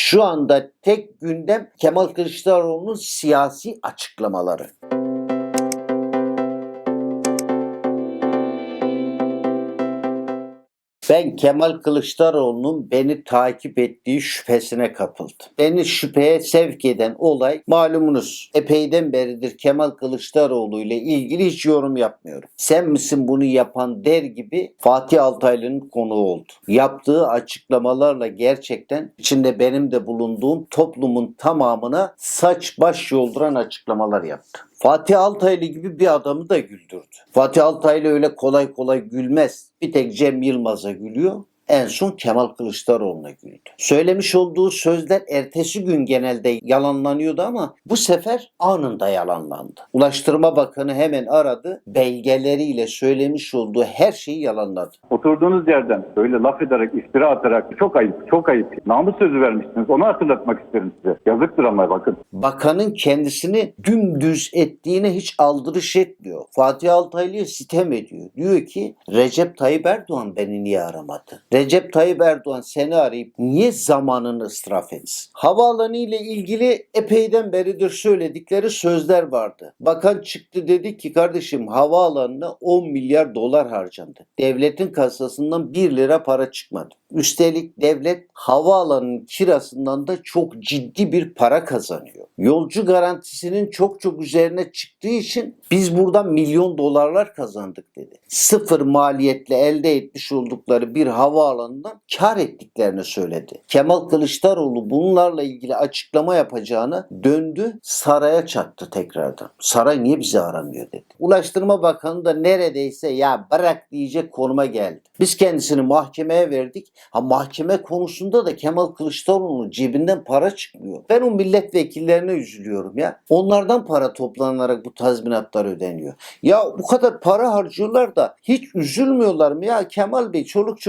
Şu anda tek gündem Kemal Kılıçdaroğlu'nun siyasi açıklamaları. Ben Kemal Kılıçdaroğlu'nun beni takip ettiği şüphesine kapıldım. Beni şüpheye sevk eden olay malumunuz epeyden beridir Kemal Kılıçdaroğlu ile ilgili hiç yorum yapmıyorum. Sen misin bunu yapan der gibi Fatih Altaylı'nın konuğu oldu. Yaptığı açıklamalarla gerçekten içinde benim de bulunduğum toplumun tamamına saç baş yolduran açıklamalar yaptı. Fatih Altaylı gibi bir adamı da güldürdü. Fatih Altaylı öyle kolay kolay gülmez. Bir tek Cem Yılmaz'a gülüyor. En son Kemal Kılıçdaroğlu'na güldü. Söylemiş olduğu sözler ertesi gün genelde yalanlanıyordu ama bu sefer anında yalanlandı. Ulaştırma Bakanı hemen aradı. Belgeleriyle söylemiş olduğu her şeyi yalanladı. Oturduğunuz yerden böyle laf ederek, iftira atarak çok ayıp, çok ayıp. Namus sözü vermişsiniz. Onu hatırlatmak isterim size. Yazıktır ama bakın. Bakanın kendisini dümdüz ettiğine hiç aldırış etmiyor. Fatih Altaylı'ya sitem ediyor. Diyor ki Recep Tayyip Erdoğan beni niye aramadı? Recep Tayyip Erdoğan seni arayıp niye zamanını ısraf etsin? Havaalanı ile ilgili epeyden beridir söyledikleri sözler vardı. Bakan çıktı dedi ki kardeşim havaalanına 10 milyar dolar harcandı. Devletin kasasından 1 lira para çıkmadı. Üstelik devlet havaalanının kirasından da çok ciddi bir para kazanıyor. Yolcu garantisinin çok çok üzerine çıktığı için biz buradan milyon dolarlar kazandık dedi. Sıfır maliyetle elde etmiş oldukları bir havaalanından kar ettiklerini söyledi. Kemal Kılıçdaroğlu bunlarla ilgili açıklama yapacağını döndü saraya çattı tekrardan. Saray niye bizi aramıyor dedi. Ulaştırma Bakanı da neredeyse ya bırak diyecek konuma geldi. Biz kendisini mahkemeye verdik. Ha mahkeme konusunda da Kemal Kılıçdaroğlu'nun cebinden para çıkmıyor. Ben o milletvekillerine üzülüyorum ya. Onlardan para toplanarak bu tazminatlar ödeniyor. Ya bu kadar para harcıyorlar da hiç üzülmüyorlar mı? Ya Kemal Bey çoluk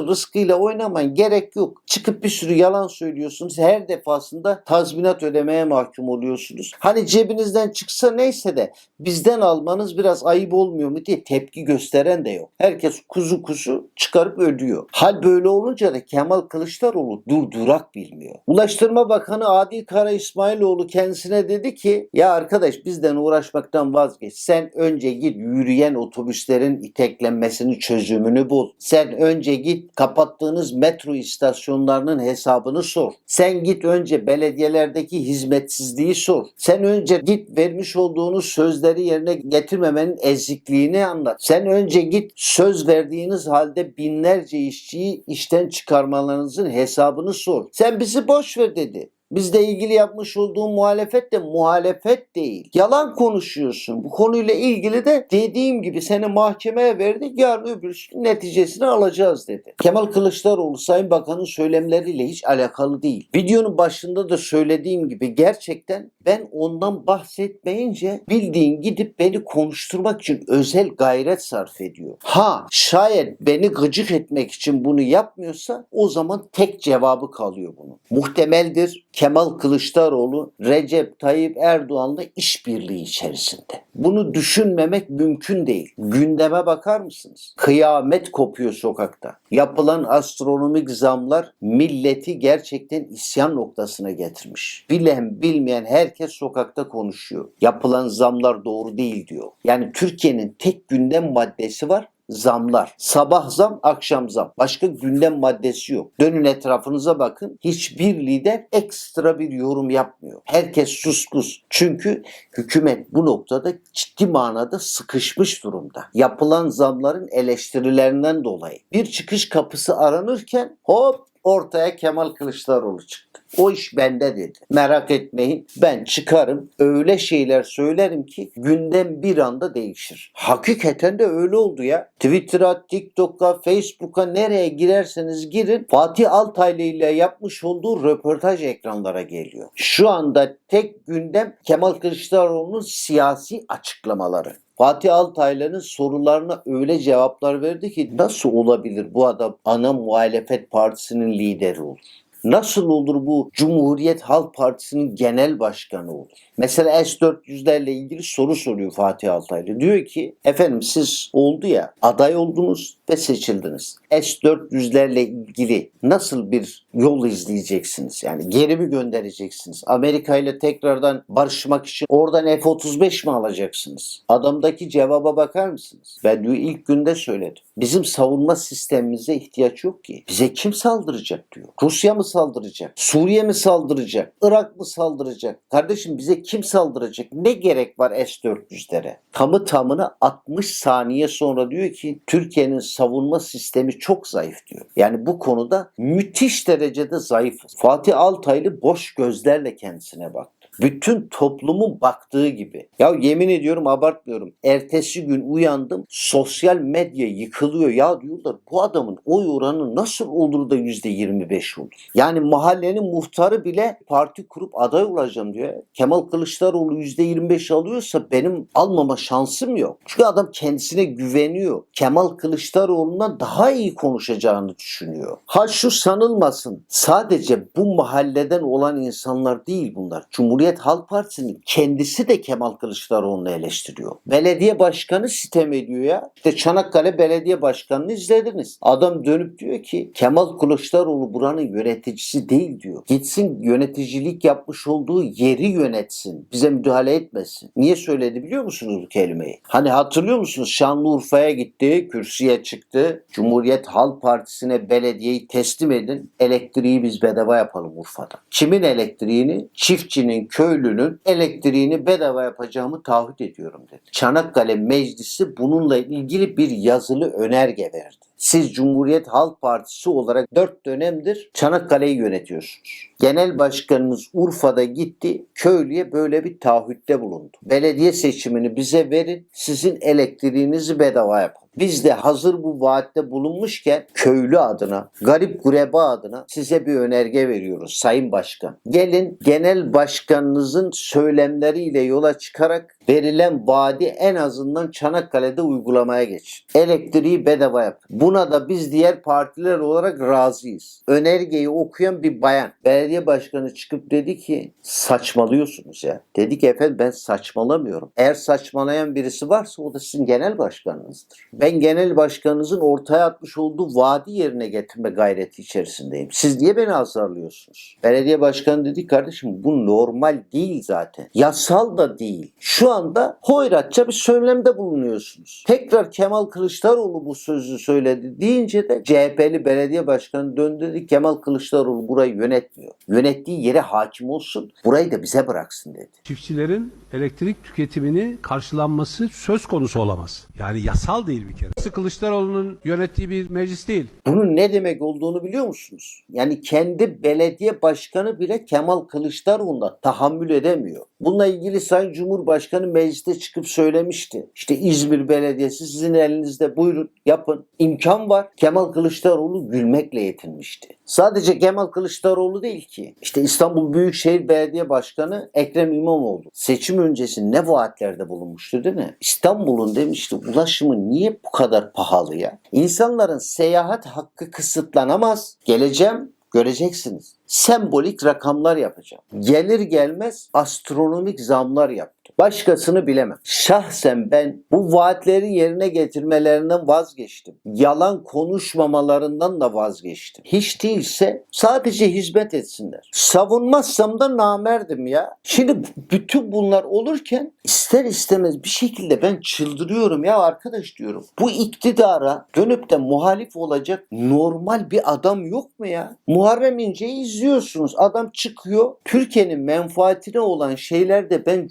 çocuğumuzun rızkıyla oynamayın gerek yok. Çıkıp bir sürü yalan söylüyorsunuz. Her defasında tazminat ödemeye mahkum oluyorsunuz. Hani cebinizden çıksa neyse de bizden almanız biraz ayıp olmuyor mu diye tepki gösteren de yok. Herkes kuzu kuzu çıkarıp ödüyor. Hal böyle olunca da Kemal Kılıçdaroğlu durdurak bilmiyor. Ulaştırma Bakanı Adil Kara İsmailoğlu kendisine dedi ki ya arkadaş bizden uğraşmaktan vazgeç. Sen önce git yürüyen otobüslerin iteklenmesinin çözümünü bul. Sen önce git kapattığınız metro istasyonlarının hesabını sor. Sen git önce belediyelerdeki hizmetsizliği sor. Sen önce git vermiş olduğunuz sözleri yerine getirmemenin ezikliğini anlat. Sen önce git söz verdiğiniz halde binlerce işçiyi işten çıkarmalarınızın hesabını sor. Sen bizi boş ver dedi. Bizle ilgili yapmış olduğun muhalefet de muhalefet değil. Yalan konuşuyorsun. Bu konuyla ilgili de dediğim gibi seni mahkemeye verdik. Yarın öbür neticesini alacağız dedi. Kemal Kılıçdaroğlu Sayın Bakan'ın söylemleriyle hiç alakalı değil. Videonun başında da söylediğim gibi gerçekten ben ondan bahsetmeyince bildiğin gidip beni konuşturmak için özel gayret sarf ediyor. Ha şayet beni gıcık etmek için bunu yapmıyorsa o zaman tek cevabı kalıyor bunun. Muhtemeldir Kemal Kılıçdaroğlu Recep Tayyip Erdoğan'la işbirliği içerisinde. Bunu düşünmemek mümkün değil. Gündeme bakar mısınız? Kıyamet kopuyor sokakta. Yapılan astronomik zamlar milleti gerçekten isyan noktasına getirmiş. Bilen bilmeyen herkes sokakta konuşuyor. Yapılan zamlar doğru değil diyor. Yani Türkiye'nin tek gündem maddesi var zamlar. Sabah zam, akşam zam. Başka gündem maddesi yok. Dönün etrafınıza bakın. Hiçbir lider ekstra bir yorum yapmıyor. Herkes suskus. Çünkü hükümet bu noktada ciddi manada sıkışmış durumda. Yapılan zamların eleştirilerinden dolayı. Bir çıkış kapısı aranırken hop ortaya Kemal Kılıçdaroğlu çıktı. O iş bende dedi. Merak etmeyin ben çıkarım öyle şeyler söylerim ki gündem bir anda değişir. Hakikaten de öyle oldu ya. Twitter'a, TikTok'a, Facebook'a nereye girerseniz girin Fatih Altaylı ile yapmış olduğu röportaj ekranlara geliyor. Şu anda tek gündem Kemal Kılıçdaroğlu'nun siyasi açıklamaları. Fatih Altaylı'nın sorularına öyle cevaplar verdi ki nasıl olabilir bu adam ana muhalefet partisinin lideri olur? Nasıl olur bu Cumhuriyet Halk Partisi'nin genel başkanı olur? Mesela S-400'lerle ilgili soru soruyor Fatih Altaylı. Diyor ki efendim siz oldu ya aday oldunuz ve seçildiniz. S-400'lerle ilgili nasıl bir yol izleyeceksiniz. Yani geri mi göndereceksiniz? Amerika ile tekrardan barışmak için oradan F-35 mi alacaksınız? Adamdaki cevaba bakar mısınız? Ben diyor ilk günde söyledim. Bizim savunma sistemimize ihtiyaç yok ki. Bize kim saldıracak diyor. Rusya mı saldıracak? Suriye mi saldıracak? Irak mı saldıracak? Kardeşim bize kim saldıracak? Ne gerek var S-400'lere? Tamı tamına 60 saniye sonra diyor ki Türkiye'nin savunma sistemi çok zayıf diyor. Yani bu konuda müthiş derecede zayıfız. Fatih Altaylı boş gözlerle kendisine baktı. Bütün toplumun baktığı gibi. Ya yemin ediyorum abartmıyorum. Ertesi gün uyandım sosyal medya yıkılıyor. Ya diyorlar bu adamın oy oranı nasıl olur da %25 olur? Yani mahallenin muhtarı bile parti kurup aday olacağım diyor. Kemal Kılıçdaroğlu %25 alıyorsa benim almama şansım yok. Çünkü adam kendisine güveniyor. Kemal Kılıçdaroğlu'ndan daha iyi konuşacağını düşünüyor. Ha şu sanılmasın. Sadece bu mahalleden olan insanlar değil bunlar. Cumhuriyet Halk Partisi'nin kendisi de Kemal Kılıçdaroğlu'nu eleştiriyor. Belediye başkanı sitem ediyor ya. İşte Çanakkale Belediye Başkanı'nı izlediniz. Adam dönüp diyor ki Kemal Kılıçdaroğlu buranın yöneticisi değil diyor. Gitsin yöneticilik yapmış olduğu yeri yönetsin. Bize müdahale etmesin. Niye söyledi biliyor musunuz bu kelimeyi? Hani hatırlıyor musunuz? Şanlıurfa'ya gitti, kürsüye çıktı. Cumhuriyet Halk Partisi'ne belediyeyi teslim edin. Elektriği biz bedava yapalım Urfa'da. Kimin elektriğini? Çiftçinin, köylünün elektriğini bedava yapacağımı taahhüt ediyorum dedi. Çanakkale Meclisi bununla ilgili bir yazılı önerge verdi. Siz Cumhuriyet Halk Partisi olarak 4 dönemdir Çanakkale'yi yönetiyorsunuz. Genel başkanınız Urfa'da gitti, köylüye böyle bir taahhütte bulundu. Belediye seçimini bize verin, sizin elektriğinizi bedava yapın. Biz de hazır bu vaatte bulunmuşken köylü adına, garip gureba adına size bir önerge veriyoruz Sayın Başkan. Gelin genel başkanınızın söylemleriyle yola çıkarak verilen vaadi en azından Çanakkale'de uygulamaya geçin. Elektriği bedava yapın. Buna da biz diğer partiler olarak razıyız. Önergeyi okuyan bir bayan. Belediye başkanı çıkıp dedi ki saçmalıyorsunuz ya. Dedi ki efendim ben saçmalamıyorum. Eğer saçmalayan birisi varsa o da sizin genel başkanınızdır. Ben genel başkanınızın ortaya atmış olduğu vaadi yerine getirme gayreti içerisindeyim. Siz niye beni azarlıyorsunuz? Belediye başkanı dedi kardeşim bu normal değil zaten. Yasal da değil. Şu anda hoyratça bir söylemde bulunuyorsunuz. Tekrar Kemal Kılıçdaroğlu bu sözü söyledi deyince de CHP'li belediye başkanı döndü dedi Kemal Kılıçdaroğlu burayı yönetmiyor. Yönettiği yere hakim olsun. Burayı da bize bıraksın dedi. çiftçilerin elektrik tüketimini karşılanması söz konusu olamaz. Yani yasal değil bir kere. Kılıçdaroğlu'nun yönettiği bir meclis değil. Bunun ne demek olduğunu biliyor musunuz? Yani kendi belediye başkanı bile Kemal Kılıçdaroğlu'na tahammül edemiyor. Bununla ilgili Sayın Cumhurbaşkanı mecliste çıkıp söylemişti. İşte İzmir Belediyesi sizin elinizde buyurun yapın. İmkan var. Kemal Kılıçdaroğlu gülmekle yetinmişti. Sadece Kemal Kılıçdaroğlu değil ki. İşte İstanbul Büyükşehir Belediye Başkanı Ekrem İmamoğlu seçim öncesi ne vaatlerde bulunmuştu değil mi? İstanbul'un demişti ulaşımı niye bu kadar pahalı ya? İnsanların seyahat hakkı kısıtlanamaz. Geleceğim göreceksiniz. Sembolik rakamlar yapacağım. Gelir gelmez astronomik zamlar yaptı. Başkasını bilemem. Şahsen ben bu vaatleri yerine getirmelerinden vazgeçtim. Yalan konuşmamalarından da vazgeçtim. Hiç değilse sadece hizmet etsinler. Savunmazsam da namerdim ya. Şimdi bütün bunlar olurken ister istemez bir şekilde ben çıldırıyorum ya arkadaş diyorum. Bu iktidara dönüp de muhalif olacak normal bir adam yok mu ya? Muharrem İnce'yi izliyorsunuz. Adam çıkıyor. Türkiye'nin menfaatine olan şeylerde ben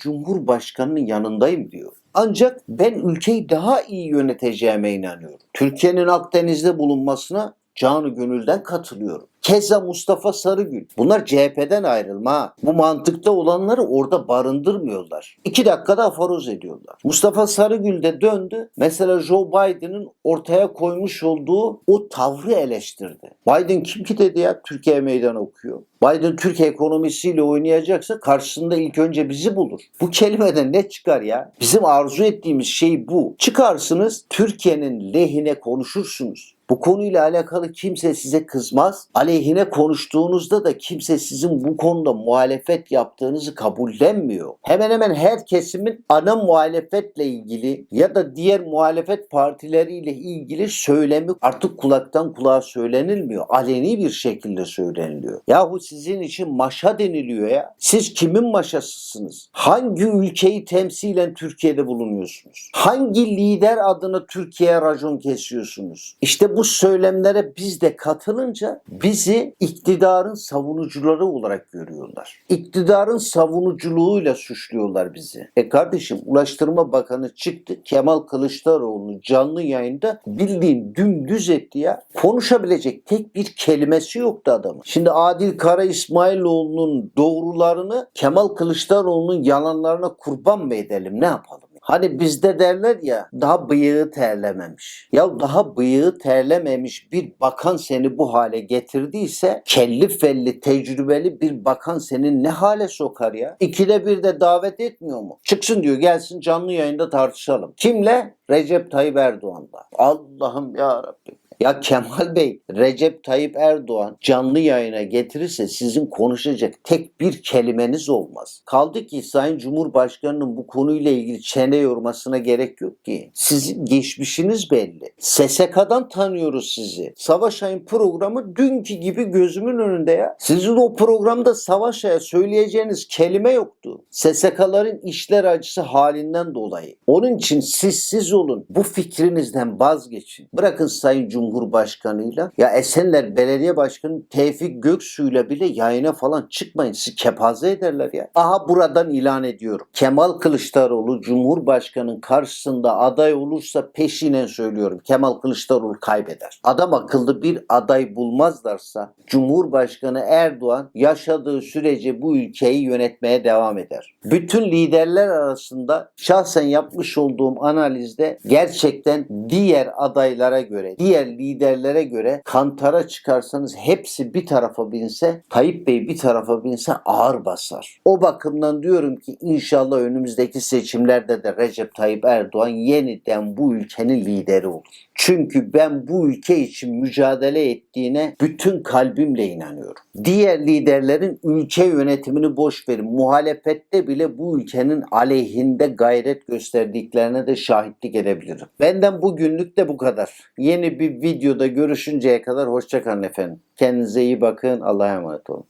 Cumhurbaşkanı'nın yanındayım diyor. Ancak ben ülkeyi daha iyi yöneteceğime inanıyorum. Türkiye'nin Akdeniz'de bulunmasına canı gönülden katılıyorum. Keza Mustafa Sarıgül. Bunlar CHP'den ayrılma. Bu mantıkta olanları orada barındırmıyorlar. İki dakikada aforoz ediyorlar. Mustafa Sarıgül de döndü. Mesela Joe Biden'ın ortaya koymuş olduğu o tavrı eleştirdi. Biden kim ki dedi ya Türkiye meydan okuyor. Biden Türk ekonomisiyle oynayacaksa karşısında ilk önce bizi bulur. Bu kelimeden ne çıkar ya? Bizim arzu ettiğimiz şey bu. Çıkarsınız Türkiye'nin lehine konuşursunuz. Bu konuyla alakalı kimse size kızmaz. Aleyhine konuştuğunuzda da kimse sizin bu konuda muhalefet yaptığınızı kabullenmiyor. Hemen hemen her kesimin ana muhalefetle ilgili ya da diğer muhalefet partileriyle ilgili söylemi artık kulaktan kulağa söylenilmiyor. Aleni bir şekilde söyleniliyor. Yahu sizin için maşa deniliyor ya. Siz kimin maşasısınız? Hangi ülkeyi temsilen Türkiye'de bulunuyorsunuz? Hangi lider adına Türkiye'ye racon kesiyorsunuz? İşte bu söylemlere biz de katılınca bizi iktidarın savunucuları olarak görüyorlar. İktidarın savunuculuğuyla suçluyorlar bizi. E kardeşim Ulaştırma Bakanı çıktı Kemal Kılıçdaroğlu canlı yayında bildiğin dümdüz etti ya. Konuşabilecek tek bir kelimesi yoktu adamın. Şimdi Adil Kara İsmailoğlu'nun doğrularını Kemal Kılıçdaroğlu'nun yalanlarına kurban mı edelim ne yapalım? Hani bizde derler ya daha bıyığı terlememiş. Ya daha bıyığı terlememiş bir bakan seni bu hale getirdiyse kelli felli tecrübeli bir bakan seni ne hale sokar ya? İkide bir de davet etmiyor mu? Çıksın diyor gelsin canlı yayında tartışalım. Kimle? Recep Tayyip Erdoğan'la. Allah'ım ya Rabbim. Ya Kemal Bey, Recep Tayyip Erdoğan canlı yayına getirirse sizin konuşacak tek bir kelimeniz olmaz. Kaldı ki Sayın Cumhurbaşkanı'nın bu konuyla ilgili çene yormasına gerek yok ki. Sizin geçmişiniz belli. SSK'dan tanıyoruz sizi. Savaş Ay'ın programı dünkü gibi gözümün önünde ya. Sizin o programda Savaş Ay'a söyleyeceğiniz kelime yoktu. SSK'ların işler acısı halinden dolayı. Onun için siz siz olun. Bu fikrinizden vazgeçin. Bırakın Sayın Cumhurbaşkanı'yla. Ya Esenler Belediye Başkanı Tevfik Göksu'yla bile yayına falan çıkmayın. Sizi kepaze ederler ya. Aha buradan ilan ediyorum. Kemal Kılıçdaroğlu Cumhurbaşkanı'nın karşısında aday olursa peşinen söylüyorum. Kemal Kılıçdaroğlu kaybeder. Adam akıllı bir aday bulmazlarsa Cumhurbaşkanı Erdoğan yaşadığı sürece bu ülkeyi yönetmeye devam eder. Bütün liderler arasında şahsen yapmış olduğum analizde gerçekten diğer adaylara göre, diğer liderlere göre kantara çıkarsanız hepsi bir tarafa binse, Tayyip Bey bir tarafa binse ağır basar. O bakımdan diyorum ki inşallah önümüzdeki seçimlerde de Recep Tayyip Erdoğan yeniden bu ülkenin lideri olur. Çünkü ben bu ülke için mücadele ettiğine bütün kalbimle inanıyorum. Diğer liderlerin ülke yönetimini boş verin. Muhalefette bile bu ülkenin aleyhinde gayret gösterdiklerine de şahitlik edebilirim. Benden bugünlük de bu kadar. Yeni bir videoda görüşünceye kadar hoşçakalın efendim. Kendinize iyi bakın. Allah'a emanet olun.